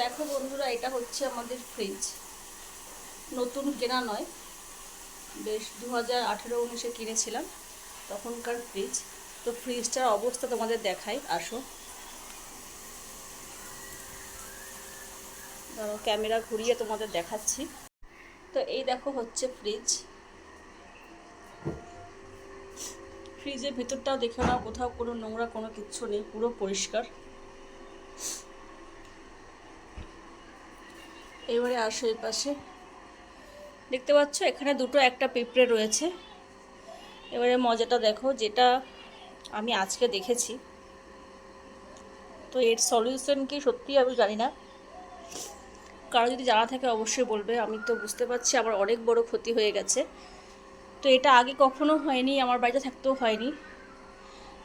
দেখো বন্ধুরা, এটা হচ্ছে আমাদের ফ্রিজ নতুন কেনা নয়, বেশ দু হাজার আঠেরো উনিশে কিনেছিলাম তখনকার ফ্রিজ তো ফ্রিজটার অবস্থা তোমাদের দেখাই, আসো। ধরো ক্যামেরা ঘুরিয়ে তোমাদের দেখাচ্ছি। তো এই দেখো হচ্ছে ফ্রিজ ফ্রিজের ভেতরটাও দেখে নাও, কোথাও কোনো নোংরা কোনো কিচ্ছু নেই, পুরো পরিষ্কার। এবারে আসো এই পাশে। দেখতে পাচ্ছ, এখানে দুটো একটা পিঁপড়ে রয়েছে। এবারে মজাটা দেখো, যেটা আমি আজকে দেখেছি। তো এর সলিউশন কি সত্যি আমি জানি না। কারও যদি জানা থাকে অবশ্যই বলবে, আমি তো বুঝতে পারছি আমার অনেক বড় ক্ষতি হয়ে গেছে। তো এটা আগে কখনো হয়নি, আমার বাড়িতে থাকতেও হয়নি।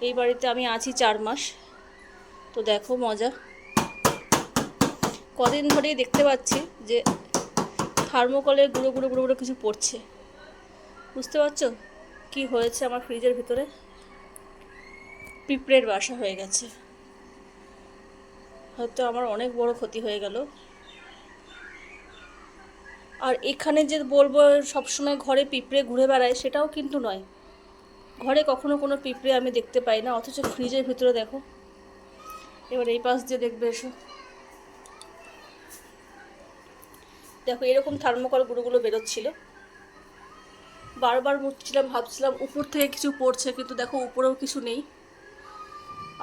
এই বাড়িতে আমি আছি চার মাস। তো দেখো মজা। কদিন ধরেই দেখতে পাচ্ছি যে থার্মোকলে গুঁড়ো গুঁড়ো গুঁড়ো গুঁড়ো কিছু পড়ছে। বুঝতে পারছ? কি হয়েছে আমার ফ্রিজের ভিতরে? পিঁপড়ের বাসা হয়ে গেছে। হয়তো আমার অনেক বড় ক্ষতি হয়ে গেল। আর এখানে যে বলব, সবসময় ঘরে পিঁপড়ে ঘুরে বেড়ায়, সেটাও কিন্তু নয়। ঘরে কখনো কোনো পিঁপড়ে আমি দেখতে পাই না, অথচ ফ্রিজের ভিতরে দেখো। এবার এই পাশ দিয়ে দেখবে এসো। দেখো, এরকম থার্মোকল গুঁড়োগুলো বেরোচ্ছিল। বারবার মুছছিলাম, ভাবছিলাম উপর থেকে কিছু পড়ছে, কিন্তু দেখো উপরেও কিছু নেই।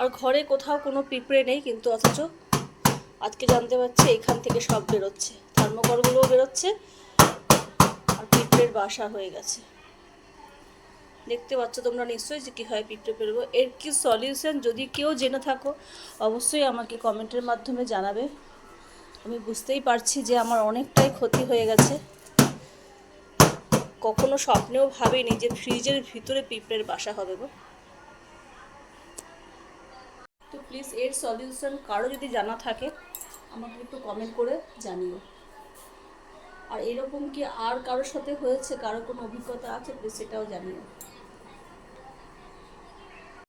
আর ঘরে কোথাও কোনো পিঁপড়ে নেই, কিন্তু অথচ আজকে জানতে পারছি এখান থেকে সব বেরোচ্ছে। থার্মোকলগুলোও বেরোচ্ছে, আর পিঁপড়ের বাসা হয়ে গেছে। দেখতে পাচ্ছ তোমরা নিশ্চয়ই যে কী হয় পিঁপড়ে বেরোবো। এর কি সলিউশন যদি কেউ জেনে থাকো, অবশ্যই আমাকে কমেন্টের মাধ্যমে জানাবে। আমি বুঝতেই পারছি যে আমার অনেকটাই ক্ষতি হয়ে গেছে। কখনো স্বপ্নেও ভাবিনি যে ফ্রিজের ভিতরে পিঁপড়ের বাসা হবে গো। তো প্লিজ এর সলিউশন কারও যদি জানা থাকে, আমাকে একটু কমেন্ট করে জানিও। আর এরকম কি আর কারোর সাথে হয়েছে? কারও কোনো অভিজ্ঞতা আছে? প্লিজ সেটাও জানিও।